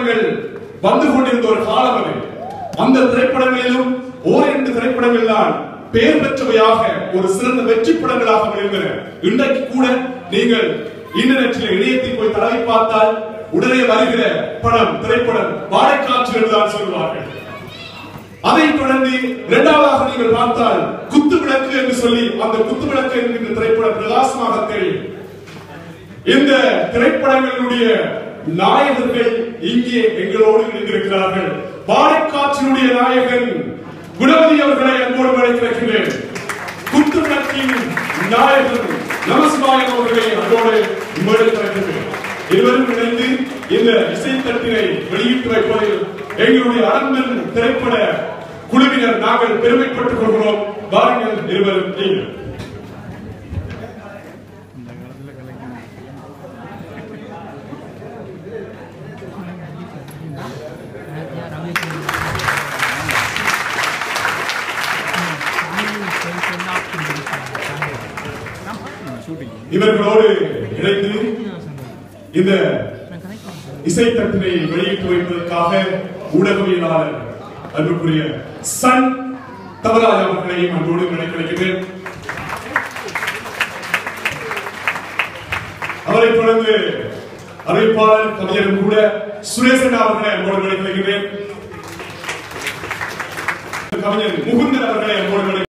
திரைப்படங்கள் வந்து கொண்டிருந்த ஒரு காலம் அது. அந்த திரைப்படங்களிலும் ஓரிரண்டு திரைப்படங்கள் தான் பெயர் பெற்றவையாக ஒரு சிறந்த வெற்றி படங்களாக விளங்கின இன்றைக்கு கூட நீங்கள் இன்டர்நெட்டில் இணையத்தில் போய் தடவி பார்த்தால் உடனே வருகிற படம் திரைப்படம் வாழைக்காற்று என்றுதான் சொல்வார்கள் அதைத் தொடர்ந்து இரண்டாவதாக நீங்கள் பார்த்தால் குத்து விளக்கு என்று சொல்லி அந்த குத்து விளக்கு என்கின்ற திரைப்படம் பிரகாசமாக தெரியும். இந்த திரைப்படங்களுடைய நாயகர்கள் இங்கே எங்களோடு இணைந்திருக்கிறார்கள். பாலைக்காற்றினுடைய நாயகன் குணவதி அவர்களை அன்போடு அழைக்கிறேன் குத்து விளக்கின் நாயகன் நமசிவாயன் அவர்களை அன்போடு அழைக்கிறேன் இருவரும் இணைந்து இந்த இசைத்தட்டினை வெளியிட்டு வைப்பதில் எங்களுடைய அரண்மன் திரைப்பட குழுவினர் நாங்கள் பெருமைப்பட்டுக் கொள்கிறோம். வாருங்கள் இருவரும் நீங்கள் இவர்களோடு இணைந்து இந்த இசை தட்டினை வெளியிட்டு வைப்பதற்காக ஊடகவியலாளர் அன்புக்குரிய சன் தவராஜ் அவர்களையும் அன்போடு கிடைக்கிறேன் அவரை தொடர்ந்து அறிவிப்பாளர் கவிஞரும் கூட சுரேசன் அவர்களை அன்போடு கிடைக்கிறேன் கவிஞர் முகுந்தன் அவர்களை அன்போடு